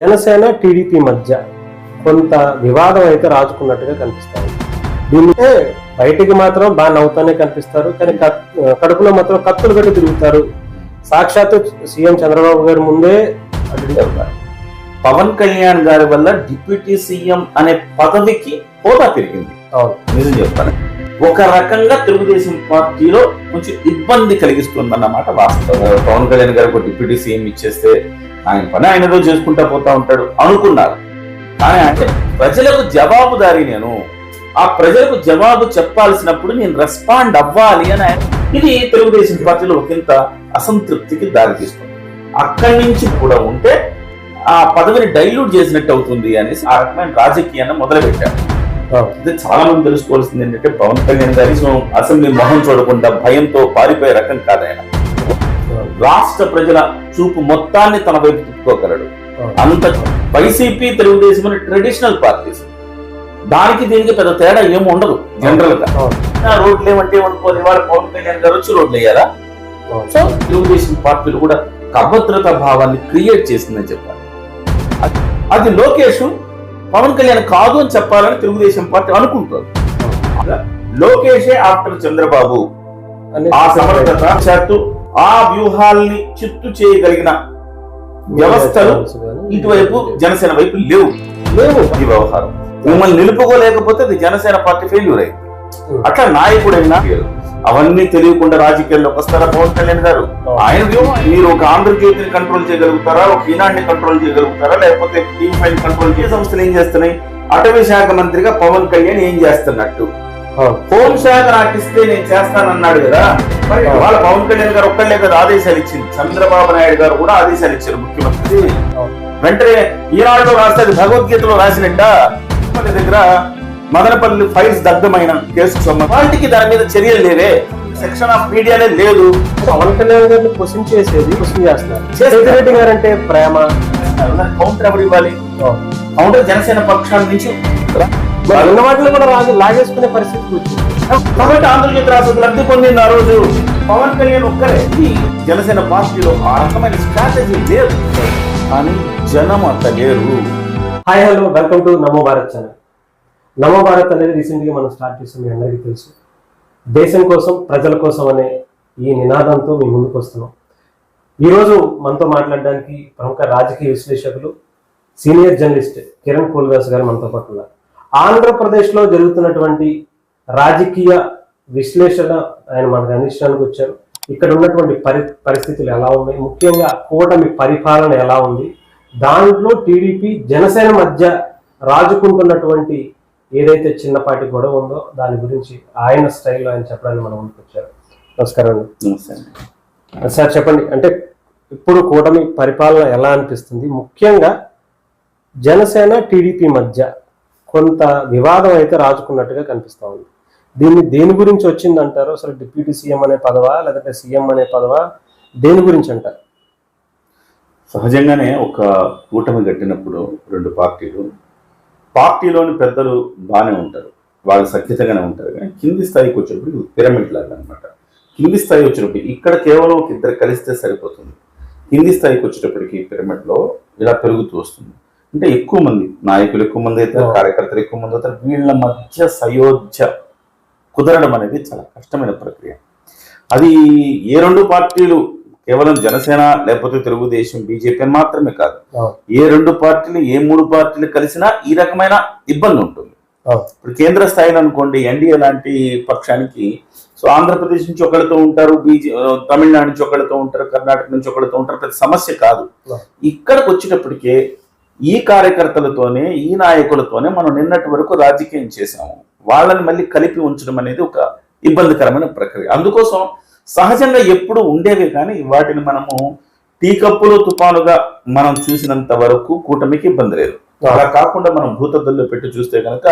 Janasena TDP మధ్య కొంత వివాదం అయితే రాజుకున్నట్టుగా కనిపిస్తాయి దీనికే బయటికి మాత్రం బాగా నవ్వుతానే కనిపిస్తారు కానీ కడుపులో మాత్రం కత్తులు పెట్టి తిరుగుతారు. సాక్షాత్తు సీఎం చంద్రబాబు గారి ముందే వెళ్తారు పవన్ కళ్యాణ్ గారి వల్ల డిప్యూటీ సీఎం అనే పదవికి హోదా పెరిగింది. అవును. నిజం చెప్తాను. ఒక రకంగా తెలుగుదేశం పార్టీలో కొంచెం ఇబ్బంది కలిగిస్తుందన్నమాట వాస్తవం. పవన్ కళ్యాణ్ గారికి డిప్యూటీ సీఎం ఇచ్చేస్తే ఆయన పని ఆయనదో చేసుకుంటా పోతా ఉంటాడు అనుకున్నారు. కానీ అంటే ప్రజలకు జవాబుదారి నేను. ఆ ప్రజలకు జవాబు చెప్పాల్సినప్పుడు నేను రెస్పాండ్ అవ్వాలి అని ఆయన ఇది తెలుగుదేశం పార్టీలో ఒకంత అసంతృప్తికి దారితీస్తుంది అక్కడి నుంచి కూడా ఉంటే ఆ పదవిని డైల్యూట్ చేసినట్టు అవుతుంది అనేసి ఆ రకమైన రాజకీయాన్ని మొదలుపెట్టారు. అయితే చాలా మంది తెలుసుకోవాల్సింది ఏంటంటే పవన్ కళ్యాణ్ గారి అసెంబ్లీ మొహం చూడకుండా భయంతో పారిపోయే రకం కాదు ఆయన రాష్ట్ర ప్రజల చూపు మొత్తాన్ని తన వైపు తిప్పుకోగలడు. అంత వైసీపీ తెలుగుదేశం అనే ట్రెడిషనల్ పార్టీస్. దానికి దీనికి పెద్ద తేడా ఏమి ఉండదు జనరల్గా రోడ్లు ఏమంటే ఏమనుకోని వాళ్ళ పవన్ కళ్యాణ్ గారు వచ్చి రోడ్లు వేయాలా. సో తెలుగుదేశం పార్టీలు కూడా అభద్రతా భావాన్ని క్రియేట్ చేసిందని చెప్పాలి. అది- లోకేష్ పవన్ కళ్యాణ్ కాదు అని చెప్పాలని తెలుగుదేశం పార్టీ అనుకుంటుంది. లోకేషే ఆఫ్టర్ చంద్రబాబు. అని ఆ సమర్థత ఆ వ్యూహాల్ని చిత్తు చేయగలిగిన వ్యవస్థలు ఇటువైపు జనసేన వైపు లేవు. లేవు. ఈ వ్యవహారం. మిమ్మల్ని నిలుపుకోలేకపోతే అది జనసేన పార్టీ ఫెయిల్యూర్ అయింది. అట్లా నాయకుడైనా అవన్నీ తెలియకుండా రాజకీయాల్లోకి వస్తారా? పవన్ కళ్యాణ్ గారు? ఆయన మీరు ఒక ఆంధ్రజ్యోతిని కంట్రోల్ చేయగలుగుతారా? ఒక ఈనాడిని కంట్రోల్ చేయగలుగుతారా? లేకపోతే టీవీ ఫైవ్ కంట్రోల్ చేసే సంస్థలు ఏం చేస్తున్నాయి? అటవీ శాఖ మంత్రిగా పవన్ కళ్యాణ్ ఏం చేస్తున్నట్టు? అవును హోం శాఖ నాకు ఇస్తే నేను చేస్తానన్నాడు కదా. మరి వాళ్ళ పవన్ కళ్యాణ్ గారు ఒక్కళ్ళే కదా ఆదేశాలు ఇచ్చింది. చంద్రబాబు నాయుడు గారు కూడా ఆదేశాలు ఇచ్చారు ముఖ్యమంత్రి. వెంటనే ఈనాడులో రాస్తే అది భగవద్గీతలో రాసినట్ట. దగ్గర మదనపల్లి ఫైల్స్ దగ్ధమైన కేసుకు సంబంధించి. వాటికి దాని మీద చర్యలు లేవే. సెక్షన్ ఆఫ్ మీడియానే లేదు. పవన్ కళ్యాణ్ గారిని క్వశ్చన్ చేసేది క్వశ్చన్ చేస్తున్నారు చేస్తారు. రెడ్డి గారు అంటే ప్రేమ? కౌంటర్ ఎవరు ఇవ్వాలి? కౌంటర్ జనసేన పక్షాల నుంచి. ఉన్న వాటిలో కూడా రాజు లాగేసుకునే పరిస్థితికి వచ్చింది. కాబట్టి ఆంధ్రజ్యోతి రాష్ట్ర లబ్ధి పొందింది ఆ రోజు. పవన్ కళ్యాణ్ ఒక్కరే. ఈ జనసేన పార్టీలో ఆ రకమైన స్ట్రాటజీ లేదు. కానీ జనం అంత లేరు. Hi hello. Welcome to Namo Bharat channel. నమో భారత్ అనేది రీసెంట్గా మనం స్టార్ట్ చేసాం మీ అందరికీ తెలుసు. దేశం కోసం ప్రజల కోసం అనే ఈ నినాదంతో మీ ముందుకు వస్తున్నాం. ఈరోజు మనతో మాట్లాడడానికి ప్రముఖ రాజకీయ విశ్లేషకులు సీనియర్ జర్నలిస్ట్ కిరణ్ కోల్దాస్ గారు మనతో పాటు ఉన్నారు. ఆంధ్రప్రదేశ్లో జరుగుతున్నటువంటి రాజకీయ విశ్లేషణ ఆయన మనకు అందించడానికి వచ్చారు. ఇక్కడ ఉన్నటువంటి పరి పరిస్థితులు ఎలా ఉన్నాయి? ముఖ్యంగా కూటమి పరిపాలన ఎలా ఉంది? దాంట్లో టీడీపీ జనసేన మధ్య రాజుకుంటున్నటువంటి ఏదైతే చిన్నపాటి గొడవ ఉందో దాని గురించి ఆయన స్టైల్లో ఆయన చెప్పడానికి మనం ముందుకు వచ్చారు. నమస్కారం అండి. సార్ చెప్పండి. అంటే ఇప్పుడు కూటమి పరిపాలన ఎలా అనిపిస్తుంది? ముఖ్యంగా జనసేన టీడీపీ మధ్య కొంత వివాదం అయితే రాజుకున్నట్టుగా కనిపిస్తా ఉంది. దీన్ని దేని గురించి వచ్చింది అంటారు అసలు డిప్యూటీ సీఎం అనే పదవా? లేదంటే సీఎం అనే పదవా? దేని గురించి అంటారు? సహజంగానే ఒక కూటమి కట్టినప్పుడు రెండు పార్టీలు పార్టీలోని పెద్దలు బాగానే ఉంటారు. వాళ్ళు సఖ్యతగానే ఉంటారు. కానీ కింది స్థాయికి వచ్చినప్పుడు పిరమిడ్ లాగా అనమాట కింది స్థాయి వచ్చినప్పుడు ఇక్కడ కేవలం ఒక ఇద్దరు కలిస్తే సరిపోతుంది. కింది స్థాయికి వచ్చేటప్పటికి పిరమిడ్లో ఇలా పెరుగుతూ వస్తుంది. అంటే ఎక్కువ మంది నాయకులు ఎక్కువ మంది అవుతారు. కార్యకర్తలు ఎక్కువ మంది అవుతారు వీళ్ళ మధ్య సయోధ్య కుదరడం అనేది చాలా కష్టమైన ప్రక్రియ అది ఏ రెండు పార్టీలు కేవలం జనసేన లేకపోతే తెలుగుదేశం బీజేపీ అని మాత్రమే కాదు. ఏ రెండు పార్టీలు ఏ మూడు పార్టీలు కలిసినా ఈ రకమైన ఇబ్బంది ఉంటుంది. ఇప్పుడు కేంద్ర స్థాయిలో అనుకోండి ఎన్డీఏ లాంటి పక్షానికి సో ఆంధ్రప్రదేశ్ నుంచి ఒకళ్ళతో ఉంటారు బీజే తమిళనాడు నుంచి ఒకళ్ళతో ఉంటారు కర్ణాటక నుంచి ఒకళ్ళతో ఉంటారు పెద్ద సమస్య కాదు. ఇక్కడికి వచ్చేటప్పటికే ఈ కార్యకర్తలతోనే ఈ నాయకులతోనే మనం నిన్నటి వరకు రాజకీయం చేశాము. వాళ్ళని మళ్ళీ కలిపి ఉంచడం అనేది ఒక ఇబ్బందికరమైన ప్రక్రియ. అందుకోసం సహజంగా ఎప్పుడు ఉండేవే కానీ వాటిని మనము టీ కప్పులో తుఫానుగా మనం చూసినంత వరకు కూటమికి ఇబ్బంది లేదు. అలా కాకుండా మనం భూతద్దుల్లో పెట్టి చూస్తే కనుక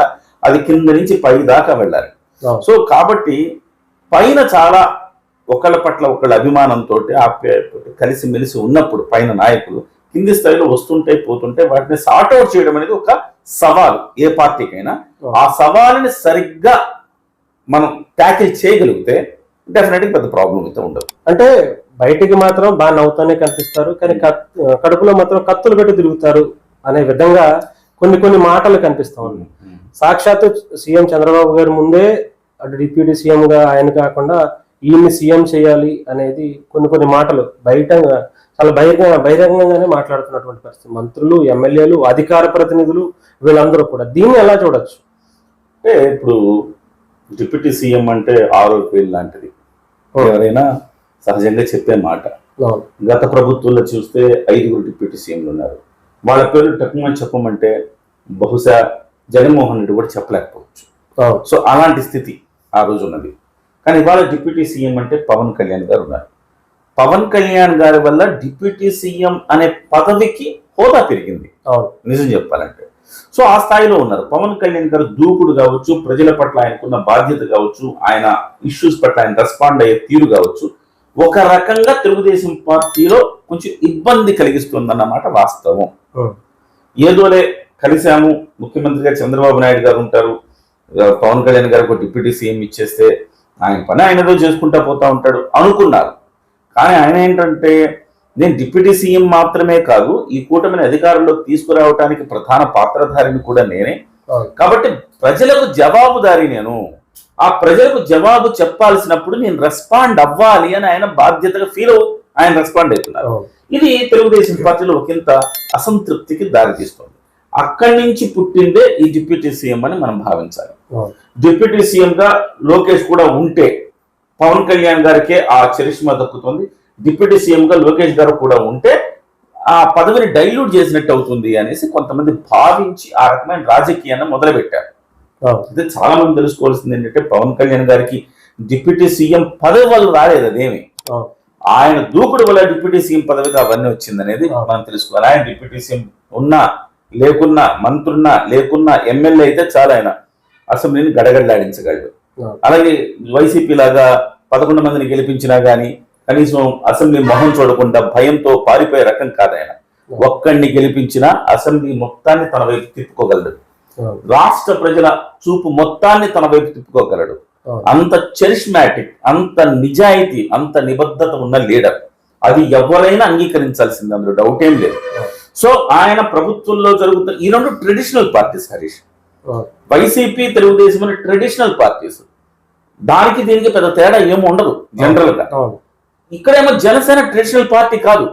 అది కింద నుంచి పై దాకా వెళ్ళాలి. సో కాబట్టి పైన చాలా ఒకళ్ళ పట్ల ఒకళ్ళ అభిమానంతో ఆప్యాయతో కలిసిమెలిసి ఉన్నప్పుడు పైన నాయకులు కింది స్థాయిలో వస్తుంటే పోతుంటే వాటిని సార్ట్ అవుట్ చేయడం అనేది ఒక సవాలు. ఏ పార్టీకైనా ఆ సవాలుని సరిగ్గా మనం ట్యాకిల్ చేయగలిగితే డెఫినెట్గా పెద్ద ప్రాబ్లం అయితే ఉండదు. అంటే బయటికి మాత్రం బాగా నవ్వుతానే కనిపిస్తారు కానీ కడుపులో మాత్రం కత్తులు పెట్టి తిరుగుతారు అనే విధంగా కొన్ని కొన్ని మాటలు కనిపిస్తా ఉన్నాయి. సాక్షాత్తు సీఎం చంద్రబాబు గారి ముందే అటు డిప్యూటీ సీఎం గా ఆయన కాకుండా ఈయన్ని సీఎం చేయాలి అనేది కొన్ని కొన్ని మాటలు బయట చాలా బహిరంగ బహిరంగంగానే మాట్లాడుతున్నటువంటి పరిస్థితి. మంత్రులు ఎమ్మెల్యేలు అధికార ప్రతినిధులు వీళ్ళందరూ కూడా. దీన్ని ఎలా చూడొచ్చు? అంటే ఇప్పుడు డిప్యూటీ సీఎం అంటే ఆరోగ్యం లాంటిది. ఎవరైనా సహజంగా చెప్పే మాట. గత ప్రభుత్వంలో చూస్తే ఐదుగురు డిప్యూటీ సీఎంలు ఉన్నారు. వాళ్ళ పేరు టక్కుమని చెప్పమంటే బహుశా జగన్మోహన్ రెడ్డి కూడా చెప్పలేకపోవచ్చు. సో అలాంటి స్థితి ఆ రోజు ఉన్నది కానీ ఇవాళ డిప్యూటీ సీఎం అంటే పవన్ కళ్యాణ్ గారు ఉన్నారు. పవన్ కళ్యాణ్ గారి వల్ల డిప్యూటీ సీఎం అనే పదవికి హోదా పెరిగింది. అవును. నిజం చెప్పాలంటే. సో ఆ స్థాయిలో ఉన్నారు. పవన్ కళ్యాణ్ గారు దూకుడు కావచ్చు ప్రజల పట్ల ఆయనకున్న బాధ్యత కావచ్చు ఆయన ఇష్యూస్ పట్ల ఆయన రెస్పాండ్ అయ్యే తీరు కావచ్చు ఒక రకంగా తెలుగుదేశం పార్టీలో కొంచెం ఇబ్బంది కలిగిస్తుందన్నమాట వాస్తవం. ఏదోలే కలిశాము ముఖ్యమంత్రిగా చంద్రబాబు నాయుడు గారు ఉంటారు పవన్ కళ్యాణ్ గారు ఒక డిప్యూటీ సీఎం ఇచ్చేస్తే ఆయన పని ఆయనదో చేసుకుంటా పోతా ఉంటాడు అనుకున్నారు. కానీ ఆయన ఏంటంటే నేను డిప్యూటీ సీఎం మాత్రమే కాదు ఈ కూటమిని అధికారంలోకి తీసుకురావడానికి ప్రధాన పాత్రధారిని కూడా నేనే. కాబట్టి ప్రజలకు జవాబుదారి నేను. ఆ ప్రజలకు జవాబు చెప్పాల్సినప్పుడు నేను రెస్పాండ్ అవ్వాలి అని ఆయన బాధ్యతగా ఫీల్ అవు ఆయన రెస్పాండ్ అవుతున్నారు. ఇది తెలుగుదేశం పార్టీలో ఒకంత అసంతృప్తికి దారితీస్తుంది. అక్కడి నుంచి పుట్టిందే ఈ డిప్యూటీ సీఎం అని మనం భావించాలి. డిప్యూటీ సీఎం గా లోకేష్ కూడా ఉంటే పవన్ కళ్యాణ్ గారికే ఆ చరిష్మా దక్కుతుంది. డిప్యూటీ సీఎం గా లోకేష్ గారు కూడా ఉంటే ఆ పదవిని డైల్యూట్ చేసినట్టు అవుతుంది అనేసి కొంతమంది భావించి ఆ రకమైన రాజకీయాన్ని మొదలుపెట్టారు. అయితే చాలా మంది తెలుసుకోవాల్సింది ఏంటంటే పవన్ కళ్యాణ్ గారికి డిప్యూటీ సీఎం పదవి వల్ల రాలేదు అదేమి? ఆయన దూకుడు వల్ల డిప్యూటీ సీఎం పదవికి అవన్నీ వచ్చింది అనేది మనం తెలుసుకోవాలి. ఆయన డిప్యూటీ సీఎం ఉన్నా లేకున్నా మంత్రున్నా లేకున్నా ఎమ్మెల్యే అయితే చాలా ఆయన. అసెంబ్లీని గడగడలాడించగలడు. అలాగే వైసీపీ లాగా పదకొండు మందిని గెలిపించినా గానీ కనీసం అసెంబ్లీ మొహం చూడకుండా భయంతో పారిపోయే రకం కాదు ఆయన. ఒక్కడిని గెలిపించినా అసెంబ్లీ మొత్తాన్ని తన వైపు తిప్పుకోగలడు. రాష్ట్ర ప్రజల చూపు మొత్తాన్ని తన వైపు తిప్పుకోగలడు. అంత చెరిష్మాటిక్ అంత నిజాయితీ అంత నిబద్ధత ఉన్న లీడర్. అది ఎవరైనా అంగీకరించాల్సింది అందులో డౌట్ ఏం లేదు. సో ఆయన ప్రభుత్వంలో జరుగుతున్న ఈ రెండు traditional parties Harish YCP Telugu Desam అనే ట్రెడిషనల్ పార్టీస్ దానికి దీనికి పెద్ద తేడా ఏమి ఉండదు జనరల్గా. ఇక్కడేమో జనసేన ట్రెడిషనల్ పార్టీ కాదు.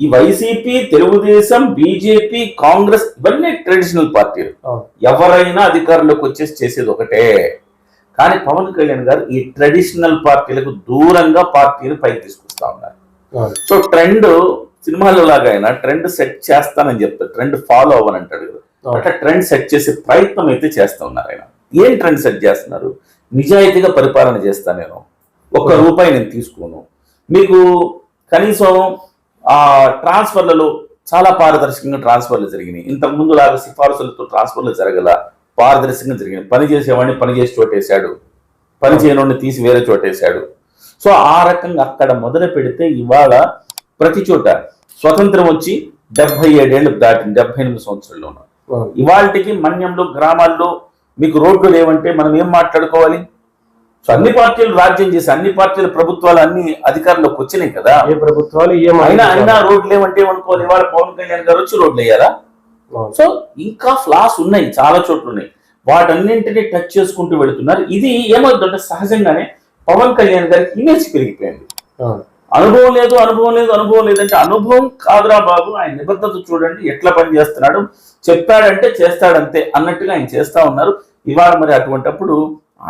ఈ వైసీపీ తెలుగుదేశం బీజేపీ కాంగ్రెస్ ఇవన్నీ ట్రెడిషనల్ పార్టీలు ఎవరైనా అధికారంలోకి వచ్చేసి చేసేది ఒకటే. కానీ పవన్ కళ్యాణ్ గారు ఈ ట్రెడిషనల్ పార్టీలకు దూరంగా పార్టీని పైకి తీసుకొస్తా ఉన్నారు. సో ట్రెండ్ సినిమాలో లాగా అయినా ట్రెండ్ సెట్ చేస్తానని చెప్తారు ట్రెండ్ ఫాలో అవ్వని అంటాడు కదా. అట్లా ట్రెండ్ సెట్ చేసే ప్రయత్నం అయితే చేస్తా ఉన్నారు ఆయన. ఏం ట్రెండ్ సెట్ చేస్తున్నారు? నిజాయితీగా పరిపాలన చేస్తా నేను. ఒక్క రూపాయి నేను తీసుకోను. మీకు కనీసం ఆ ట్రాన్స్ఫర్లలో చాలా పారదర్శకంగా ట్రాన్స్ఫర్లు జరిగినాయి. ఇంతకు ముందు లాగా సిఫారసులతో ట్రాన్స్ఫర్లు జరగల పారదర్శకంగా జరిగినాయి. పని చేసేవాడిని పని చేసి చోటేశాడు. పని చేయనోడిని తీసి వేరే చోటేశాడు. సో ఆ రకంగా అక్కడ మొదలు పెడితే ఇవాళ ప్రతి చోట స్వతంత్రం వచ్చి డెబ్బై ఏడేళ్ళు దాటింది. డెబ్బై ఎనిమిది సంవత్సరాల్లో ఇవాళకి మన్యంలో గ్రామాల్లో మీకు రోడ్లు లేవంటే మనం ఏం మాట్లాడుకోవాలి? సో అన్ని పార్టీలు రాజ్యం చేసి అన్ని పార్టీల ప్రభుత్వాలు అన్ని అధికారంలోకి వచ్చినాయి కదా. ఏ ప్రభుత్వాలు ఏం అయినా అయినా రోడ్లు లేవంటే ఏమనుకోవాలి? ఇవాళ పవన్ కళ్యాణ్ గారు వచ్చి రోడ్లు వేయాలా? సో ఇంకా ఫ్లాస్ ఉన్నాయి చాలా చోట్ల ఉన్నాయి. వాటన్నింటినీ టచ్ చేసుకుంటూ వెళుతున్నారు. ఇది ఏమవుతుందంటే సహజంగానే పవన్ కళ్యాణ్ గారికి ఇమేజ్ పెరిగిపోయింది. అనుభవం లేదు అనుభవం లేదు అనుభవం లేదంటే అనుభవం కాదురా బాబు ఆయన నిబద్ధత చూడండి ఎట్లా పని చేస్తున్నాడు చెప్పాడంటే చేస్తాడంతే అన్నట్టుగా ఆయన చేస్తా ఉన్నారు. ఇవాళ మరి అటువంటప్పుడు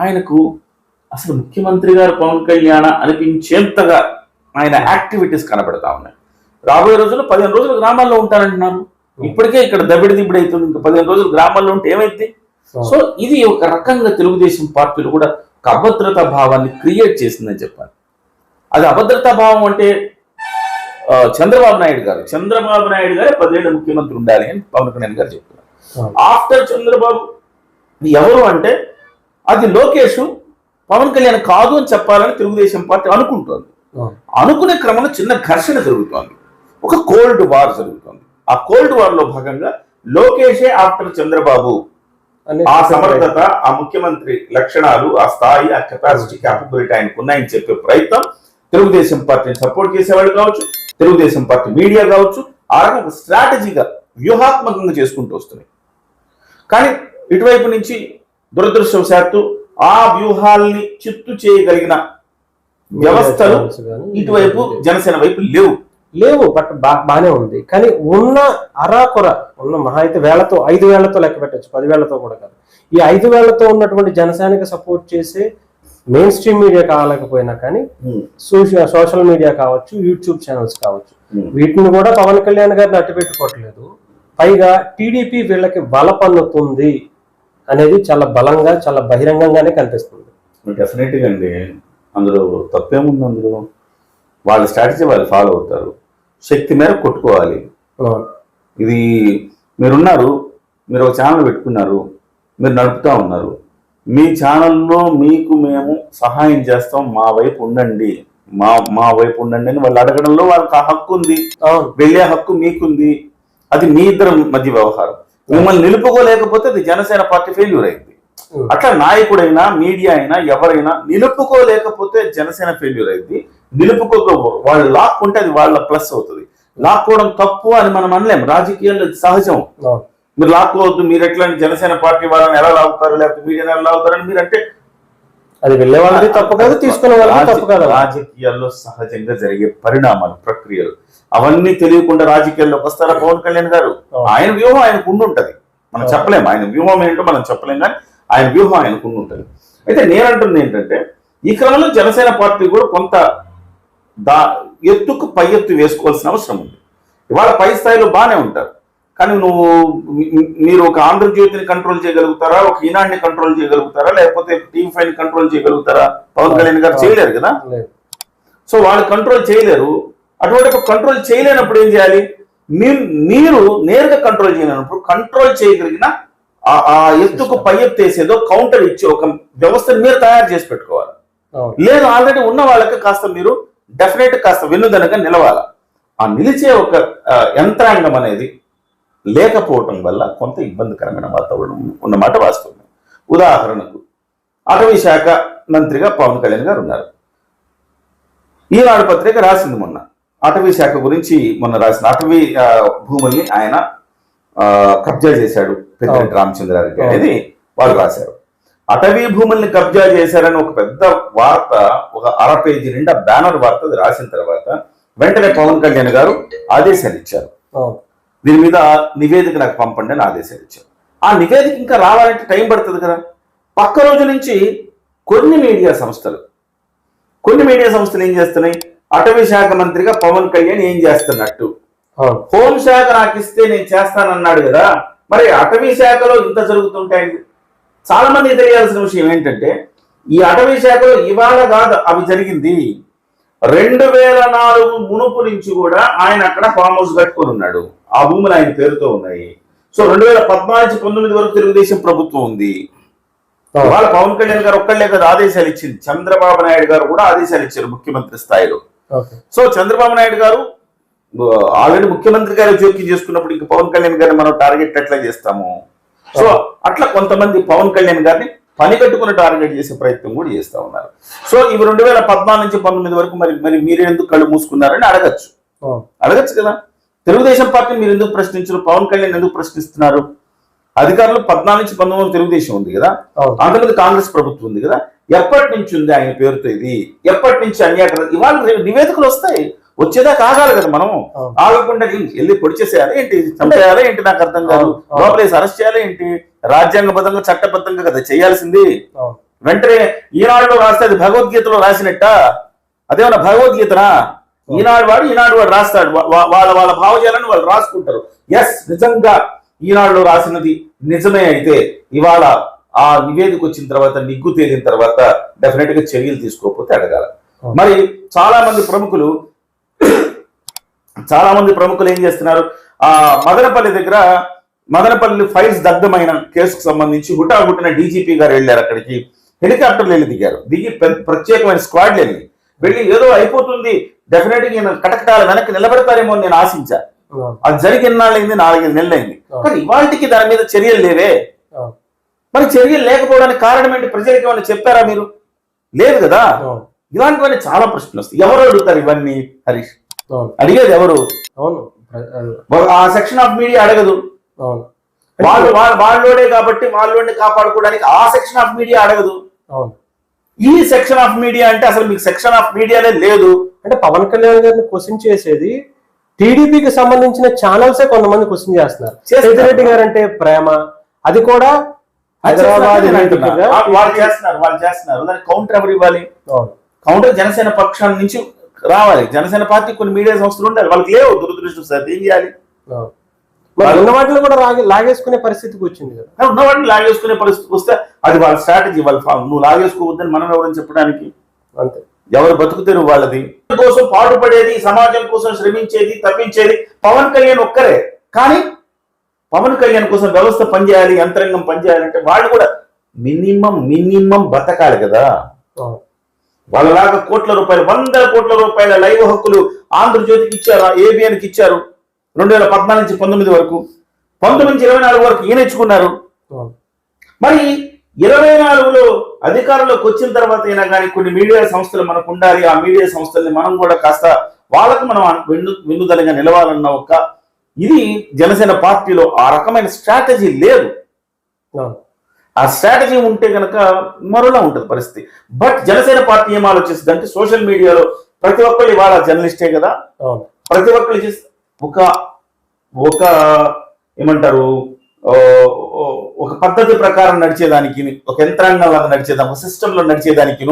ఆయనకు అసలు ముఖ్యమంత్రి గారు పవన్ కళ్యాణ అనిపించేంతగా ఆయన యాక్టివిటీస్ కనబడతా ఉన్నాయి. రాబోయే రోజుల్లో పదిహేను రోజులు గ్రామాల్లో ఉంటారంటున్నారు. ఇప్పటికే ఇక్కడ దబిడి దిబిడి అవుతుంది. ఇంకా పదిహేను రోజులు గ్రామాల్లో ఉంటే ఏమైంది సో ఇది ఒక రకంగా తెలుగుదేశం పార్టీలు కూడా అభద్రతా భావాన్ని క్రియేట్ చేసిందని చెప్పాలి. అది అభద్రతా భావం అంటే చంద్రబాబు నాయుడు గారు. చంద్రబాబు నాయుడు గారే పదేళ్ళు ముఖ్యమంత్రి ఉండాలి అని పవన్ కళ్యాణ్ గారు చెప్తున్నారు. ఆఫ్టర్ చంద్రబాబు ఎవరు అంటే అది లోకేష్ పవన్ కళ్యాణ్ కాదు అని చెప్పాలని తెలుగుదేశం పార్టీ అనుకుంటోంది. అనుకునే క్రమంలో చిన్న ఘర్షణ జరుగుతోంది. ఒక కోల్డ్ వార్ జరుగుతోంది. ఆ కోల్డ్ వార్లో భాగంగా లోకేషే ఆఫ్టర్ చంద్రబాబు. ఆ సమర్థత ఆ ముఖ్యమంత్రి లక్షణాలు ఆ స్థాయి ఆ కెపాసిటీ క్యాపబిలిటీ ఆయనకు ఉన్నాయని చెప్పే ప్రయత్నం తెలుగుదేశం పార్టీని సపోర్ట్ చేసేవాళ్ళు కావచ్చు తెలుగుదేశం పార్టీ మీడియా కావచ్చు ఆ రకంగా స్ట్రాటజీగా వ్యూహాత్మకంగా చేసుకుంటూ వస్తున్నాయి. కానీ ఇటువైపు నుంచి దురదృష్టవశాత్తు ఆ వ్యూహాల్ని చిత్తు చేయగలిగిన వ్యవస్థలు ఇటువైపు జనసేన వైపు లేవు. లేవు బట్ బా బానే ఉంది. కానీ ఉన్న అరాకొర ఉన్న మహా అయితే వేలతో ఐదు వేలతో లెక్క పెట్టచ్చు పది వేలతో కూడా కాదు. ఈ ఐదు వేలతో ఉన్నటువంటి జనసేనకి సపోర్ట్ చేసే మెయిన్ స్ట్రీమ్ మీడియా కావాలకపోయినా కానీ సోషల్ సోషల్ మీడియా కావచ్చు యూట్యూబ్ ఛానల్స్ కావచ్చు. వీటిని కూడా పవన్ కళ్యాణ్ గారిని అట్టు పెట్టుకోవట్లేదు. పైగా టీడీపీ వీళ్ళకి బల పన్నుతుంది అనేది చాలా బలంగా చాలా బహిరంగంగానే కనిపిస్తుంది. డెఫినెట్గా అండి. అందులో తప్పేముంది అందులో? వాళ్ళ స్ట్రాటజీ వాళ్ళు ఫాలో అవుతారు. శక్తి మేర కొట్టుకోవాలి. ఇది మీరున్నారు మీరు ఒక ఛానల్ పెట్టుకున్నారు మీరు నడుపుతా ఉన్నారు. మీ ఛానల్లో మీకు మేము సహాయం చేస్తాం మా వైపు ఉండండి. మా మా వైపు ఉండండి అని వాళ్ళు అడగడంలో వాళ్ళకి ఆ హక్కు ఉంది. వెళ్ళే హక్కు మీకుంది. అది మీ ఇద్దరి మధ్య వ్యవహారం. మిమ్మల్ని నిలుపుకోలేకపోతే అది జనసేన పార్టీ ఫెయిల్యూర్ అయింది. అట్లా నాయకుడైనా మీడియా అయినా ఎవరైనా నిలుపుకోలేకపోతే జనసేన ఫెయిల్యూర్ అయింది. నిలుపుకోక వాళ్ళు లాక్కుంటే అది వాళ్ళ ప్లస్ అవుతుంది. లాక్కోవడం తప్పు అని మనం అనలేం. రాజకీయాల్లో సహజం. మీరు లాక్కోవద్దు మీరు ఎట్లా జనసేన పార్టీ వాళ్ళని ఎలా లాగుతారు లేకపోతే మీడియాని ఎలా లాగుతారని మీరు అంటే అది వెళ్ళే వాళ్ళది తప్పు కాదు తీసుకునే వాళ్ళది తప్పు కాదు. రాజకీయాల్లో సహజంగా జరిగే పరిణామాలు ప్రక్రియలు అవన్నీ తెలియకుండా రాజకీయాల్లోకి వస్తారా పవన్ కళ్యాణ్ గారు. ఆయన వ్యూహం ఆయనకు ఉండుంటది. మనం చెప్పలేం ఆయన వ్యూహం ఏంటో మనం చెప్పలేం కానీ ఆయన వ్యూహం ఆయనకు ఉండుంటది. అయితే నేనంటుంది ఏంటంటే ఈ క్రమంలో జనసేన పార్టీ కూడా కొంత దా ఎత్తుకు పై ఎత్తు వేసుకోవాల్సిన అవసరం ఉంది. ఇవాళ పై స్థాయిలో బాగానే ఉంటారు. కానీ నువ్వు మీరు ఒక ఆంధ్రజ్యోతిని కంట్రోల్ చేయగలుగుతారా? ఒక ఈనాడిని కంట్రోల్ చేయగలుగుతారా? లేకపోతే టీవీ ఫైవ్ కంట్రోల్ చేయగలుగుతారా? పవన్ కళ్యాణ్ గారు చేయలేరు కదా. సో వాళ్ళు కంట్రోల్ చేయలేరు. అటువంటి కంట్రోల్ చేయలేనప్పుడు ఏం చేయాలి? మీరు నేరుగా కంట్రోల్ చేయలేనప్పుడు కంట్రోల్ చేయగలిగిన ఆ- ఎత్తుకు పై ఎత్తు వేసేదో కౌంటర్ ఇచ్చే ఒక వ్యవస్థను మీరు తయారు చేసి పెట్టుకోవాలి. లేదు ఆల్రెడీ ఉన్న వాళ్ళకి కాస్త మీరు డెఫినెట్ కాస్త వెన్నుదనగా నిలవాలి. ఆ నిలిచే ఒక యంత్రాంగం అనేది లేకపోవటం వల్ల కొంత ఇబ్బందికరమైన వాతావరణం ఉన్నమాట వాస్తవం. ఉదాహరణకు అటవీ శాఖ మంత్రిగా పవన్ కళ్యాణ్ గారు ఉన్నారు. ఈనాడు పత్రిక రాసింది మొన్న. అటవీ శాఖ గురించి మొన్న రాసిన అటవీ భూముల్ని ఆయన ఆ, కబ్జా చేశాడు పెద్దిరెడ్డి రామచంద్రారెడ్డి అనేది వాళ్ళు రాశారు. అటవీ భూముల్ని కబ్జా చేశారని ఒక పెద్ద వార్త ఒక అర పేజీ నిండా బ్యానర్ వార్త రాసిన తర్వాత వెంటనే పవన్ కళ్యాణ్ గారు ఆదేశాలు ఇచ్చారు. దీని మీద నివేదిక నాకు పంపండి అని ఆదేశాలు ఇచ్చారు. ఆ నివేదిక ఇంకా రావాలంటే టైం పడుతుంది కదా. పక్క రోజు నుంచి కొన్ని మీడియా సంస్థలు కొన్ని మీడియా సంస్థలు ఏం చేస్తున్నాయి? అటవీ శాఖ మంత్రిగా పవన్ కళ్యాణ్ ఏం చేస్తున్నట్టు? హోంశాఖ నాకు ఇస్తే నేను చేస్తానన్నాడు కదా. మరి అటవీ శాఖలో ఇంత జరుగుతుంటాయి. చాలా మంది తెలియాల్సిన విషయం ఏంటంటే ఈ అటవీ శాఖలో ఇవాళ కాదు అవి జరిగింది. రెండు వేల నాలుగు మునుపు నుంచి కూడా ఆయన అక్కడ ఫామ్ హౌస్ కట్టుకొని ఉన్నాడు. ఆ భూములు ఆయన పేరుతో ఉన్నాయి. సో రెండు వేల పద్నాలుగు నుంచి పంతొమ్మిది వరకు తెలుగుదేశం ప్రభుత్వం ఉంది. ఇవాళ పవన్ కళ్యాణ్ గారు ఒక్కళ్ళే కదా ఆదేశాలు ఇచ్చింది. చంద్రబాబు నాయుడు గారు కూడా ఆదేశాలు ఇచ్చారు ముఖ్యమంత్రి స్థాయిలో. సో చంద్రబాబు నాయుడు గారు ఆల్రెడీ ముఖ్యమంత్రి గారు జోక్యం చేసుకున్నప్పుడు ఇంక పవన్ కళ్యాణ్ గారిని మనం టార్గెట్ ఎట్లా చేస్తాము? సో అట్లా కొంతమంది పవన్ కళ్యాణ్ గారిని పని కట్టుకుని టార్గెట్ చేసే ప్రయత్నం కూడా చేస్తా ఉన్నారు. సో ఇవి రెండు వేల పద్నాలుగు నుంచి పంతొమ్మిది వరకు మరి మరి మీరు ఎందుకు కళ్ళు మూసుకున్నారని అడగచ్చు. అడగచ్చు కదా? తెలుగుదేశం పార్టీ మీరు ఎందుకు ప్రశ్నించారు? పవన్ కళ్యాణ్ ఎందుకు ప్రశ్నిస్తున్నారు? అధికారులు పద్నాలుగు నుంచి పంతొమ్మిది తెలుగుదేశం ఉంది కదా? అంతకుముందు కాంగ్రెస్ ప్రభుత్వం ఉంది కదా? ఎప్పటి నుంచి ఉంది ఆయన పేరుతో ఇది? ఎప్పటి నుంచి అన్యాక ఇవాళ నివేదికలు వస్తాయి. వచ్చేదా కాగాలి కదా మనం. ఆగకుండా వెళ్ళి పొడి చేసేయాలి ఏంటి? చంపేయాలి ఏంటి నాకు అర్థం కాదు. లోపలేసి అరెస్ట్ చేయాలి ఏంటి? రాజ్యాంగబద్ధంగా చట్టబద్ధంగా కదా చేయాల్సింది. వెంటనే ఈనాడులో రాస్తే అది భగవద్గీతలో రాసినట్ట? అదేమన్నా భగవద్గీతనా? ఈనాడు వాడు ఈనాడు వాడు రాస్తాడు. వాళ్ళ వాళ్ళ భావజాలను వాళ్ళు రాసుకుంటారు. ఎస్ నిజంగా ఈనాడులో రాసినది నిజమే అయితే ఇవాళ ఆ నివేదిక వచ్చిన తర్వాత నిగ్గు తేలిన తర్వాత డెఫినెట్గా చర్యలు తీసుకోకపోతే అడగాల. మరి చాలా మంది ప్రముఖులు చాలా మంది ప్రముఖులు ఏం చేస్తున్నారు? ఆ మదనపల్లి దగ్గర మదనపల్లి ఫైల్స్ దగ్ధమైన కేసుకు సంబంధించి హుటాహుటిన డీజీపీ గారు వెళ్ళారు అక్కడికి. హెలికాప్టర్లు వెళ్ళి దిగారు. దిగి ప్రత్యేకమైన స్క్వాడ్లు వెళ్ళి. వెళ్ళి ఏదో అయిపోతుంది. డెఫినెట్గా కటకటాల వెనక్కి నిలబెడతారేమో నేను ఆశించా. అది జరిగి ఎన్నాళ్ళైంది నాలుగైదు నెలలైంది. కానీ ఇవాళకి దాని మీద చర్యలు లేవే. మరి చర్యలు లేకపోవడానికి కారణం ఏంటి? ప్రజలకు ఏమైనా చెప్పారా మీరు? లేదు కదా. ఇలాంటివన్నీ చాలా ప్రశ్నలు వస్తాయి. ఎవరు అడుగుతారు ఇవన్నీ హరీష్? అడిగేది ఎవరు? ఆ సెక్షన్ ఆఫ్ మీడియా అడగదు. వాళ్ళు వాళ్ళ- వాళ్ళోడే కాబట్టి వాళ్ళోడిని కాపాడుకోవడానికి ఆ సెక్షన్ ఆఫ్ మీడియా అడగదు. ఈ సెక్షన్ ఆఫ్ మీడియా అంటే అసలు మీకు సెక్షన్ ఆఫ్ మీడియానే లేదు. అంటే పవన్ కళ్యాణ్ గారిని క్వశ్చన్ చేసేది టీడీపీకి సంబంధించిన ఛానల్సే కొంతమంది క్వశ్చన్ చేస్తున్నారు. సేతిరెడ్డి గారు అంటే ప్రేమ అది కూడా హైదరాబాద్ వాళ్ళు చేస్తున్నారు వాళ్ళు చేస్తున్నారు. దానికి కౌంటర్ ఎవరు ఇవ్వాలి? కౌంటర్ జనసేన పక్షాల నుంచి రావాలి. జనసేన పార్టీ కొన్ని మీడియా సంస్థలు ఉండాలి. వాళ్ళకి లేవు. దురదృష్టం సార్ ఏం చేయాలి? ఉన్న వాటిలో కూడా లాగే లాగేసుకునే పరిస్థితికి వచ్చింది కదా. కానీ ఉన్నవాడిని లాగేసుకునే పరిస్థితి వస్తే అది వాళ్ళ స్ట్రాటజీ వాళ్ళ నువ్వు లాగేసుకోవద్దని మనం ఎవరని చెప్పడానికి? అంతే. ఎవరు బతుకుతారు వాళ్ళది? కోసం పాటుపడేది సమాజం కోసం శ్రమించేది తప్పించేది పవన్ కళ్యాణ్ ఒక్కరే. కానీ పవన్ కళ్యాణ్ కోసం వ్యవస్థ పనిచేయాలి యంత్రాంగం పనిచేయాలంటే వాళ్ళు కూడా మినిమం మినిమం బతకాలి కదా. వాళ్ళలాగా కోట్ల రూపాయలు వందల కోట్ల రూపాయల లైవ్ హక్కులు ఆంధ్రజ్యోతికి ఇచ్చారు ఏబిఎన్కి ఇచ్చారు? రెండు వేల పద్నాలుగు నుంచి పంతొమ్మిది వరకు. పంతొమ్మిది నుంచి ఇరవై నాలుగు వరకు ఈయన ఇచ్చుకున్నారు. మరి ఇరవై నాలుగులో అధికారంలోకి వచ్చిన తర్వాత అయినా కానీ కొన్ని మీడియా సంస్థలు మనకు ఉండాలి. ఆ మీడియా సంస్థల్ని మనం కూడా కాస్త వాళ్ళకు మనం వెన్ను వెన్నుదలగా నిలవాలన్న ఒక ఇది జనసేన పార్టీలో ఆ రకమైన స్ట్రాటజీ లేదు. ఆ స్ట్రాటజీ ఉంటే గనక మరోలా ఉంటుంది పరిస్థితి. బట్ జనసేన పార్టీ ఏం ఆలోచిస్తుంది అంటే సోషల్ మీడియాలో ప్రతి ఒక్కరు ఇవాళ జర్నలిస్టే కదా. ప్రతి ఒక్కరు ఒక ఒక ఏమంటారు ఒక పద్ధతి ప్రకారం నడిచేదానికి ఒక యంత్రాంగం లాగా నడిచేదానికి ఒక సిస్టమ్లో నడిచేదానికి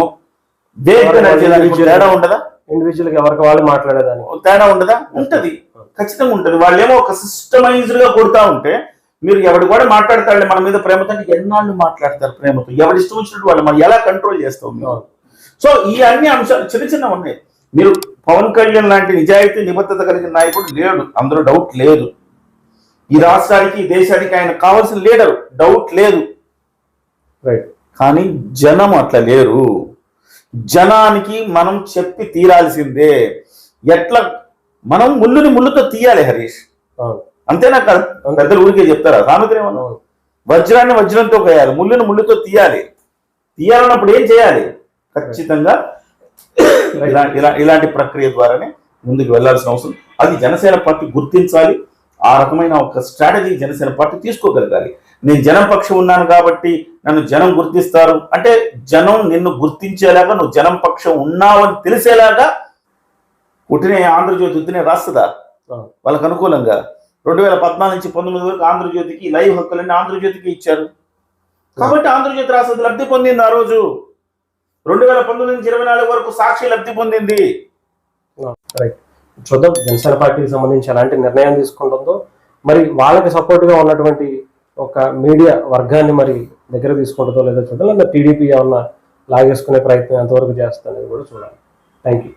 దేనిగా నడిచేదానికి తేడా ఉండదా? ఇండివిజువల్గా ఎవరికి వాళ్ళు మాట్లాడేదానికి. తేడా ఉండదా? ఉంటది. ఖచ్చితంగా ఉంటది. వాళ్ళేమో ఒక సిస్టమైజ్డ్గా కొడతా ఉంటే మీరు ఎవడు కూడా మాట్లాడతాడు మన మీద ప్రేమతో ఎన్నాళ్ళు మాట్లాడతారు ప్రేమతో? ఎవరి ఇష్టం వచ్చినట్టు వాళ్ళు మనం ఎలా కంట్రోల్ చేస్తాం సో ఈ అన్ని అంశాలు చిన్న చిన్న ఉన్నాయి. మీరు పవన్ కళ్యాణ్ లాంటి నిజాయితీ నిబద్ధత కలిగిన నాయకుడు లేడు. అందులో డౌట్ లేదు. ఈ రాష్ట్రానికి ఈ దేశానికి ఆయన కావాల్సిన లీడర్ డౌట్ లేదు. రైట్ కానీ జనం అట్లా లేరు. జనానికి మనం చెప్పి తీరాల్సిందే. ఎట్లా మనం ముళ్ళుని ముళ్ళుతో తీయాలి హరీష్. అంతేనా కాదు? పెద్దలు ఊరికే చెప్తారా? అవును. వజ్రాన్ని వజ్రంతో కోయాలి ముళ్ళుని ముళ్ళుతో తీయాలి. తీయాలన్నప్పుడు ఏం చేయాలి? ఖచ్చితంగా ఇలా ఇలా ఇలాంటి ప్రక్రియ ద్వారానే ముందుకు వెళ్ళాల్సిన అవసరం. అది జనసేన పార్టీ గుర్తించాలి. ఆ రకమైన ఒక స్ట్రాటజీ జనసేన పార్టీ తీసుకోగలగాలి. నేను జనం పక్షం ఉన్నాను కాబట్టి నన్ను జనం గుర్తిస్తారు. అంటే జనం నిన్ను గుర్తించేలాగా నువ్వు జనం పక్షం ఉన్నావని తెలిసేలాగా పుట్టిన ఆంధ్రజ్యోతి ఉత్తినే రాస్తుందా? వాళ్ళకు అనుకూలంగా. రెండు వేల పద్నాలుగు నుంచి పంతొమ్మిది వరకు ఆంధ్రజ్యోతికి లైవ్ హక్కులన్నీ ఆంధ్రజ్యోతికి ఇచ్చారు. కాబట్టి ఆంధ్రజ్యోతి రాష్ట్ర లబ్ధి పొందింది ఆ రోజు. రెండు వేల పంతొమ్మిది నుంచి ఇరవై నాలుగు వరకు సాక్షి లబ్ధి పొందింది. రైట్ చూద్దాం జనసేన పార్టీకి సంబంధించి ఎలాంటి నిర్ణయం తీసుకుంటుందో. మరి వాళ్ళకి సపోర్ట్గా ఉన్నటువంటి ఒక మీడియా వర్గాన్ని మరి దగ్గర తీసుకుంటుందో లేదో చూద్దాం లేదా టీడీపీ ఏమన్నా లాగేసుకునే ప్రయత్నం ఎంతవరకు చేస్తుంది కూడా చూడాలి. Thank you.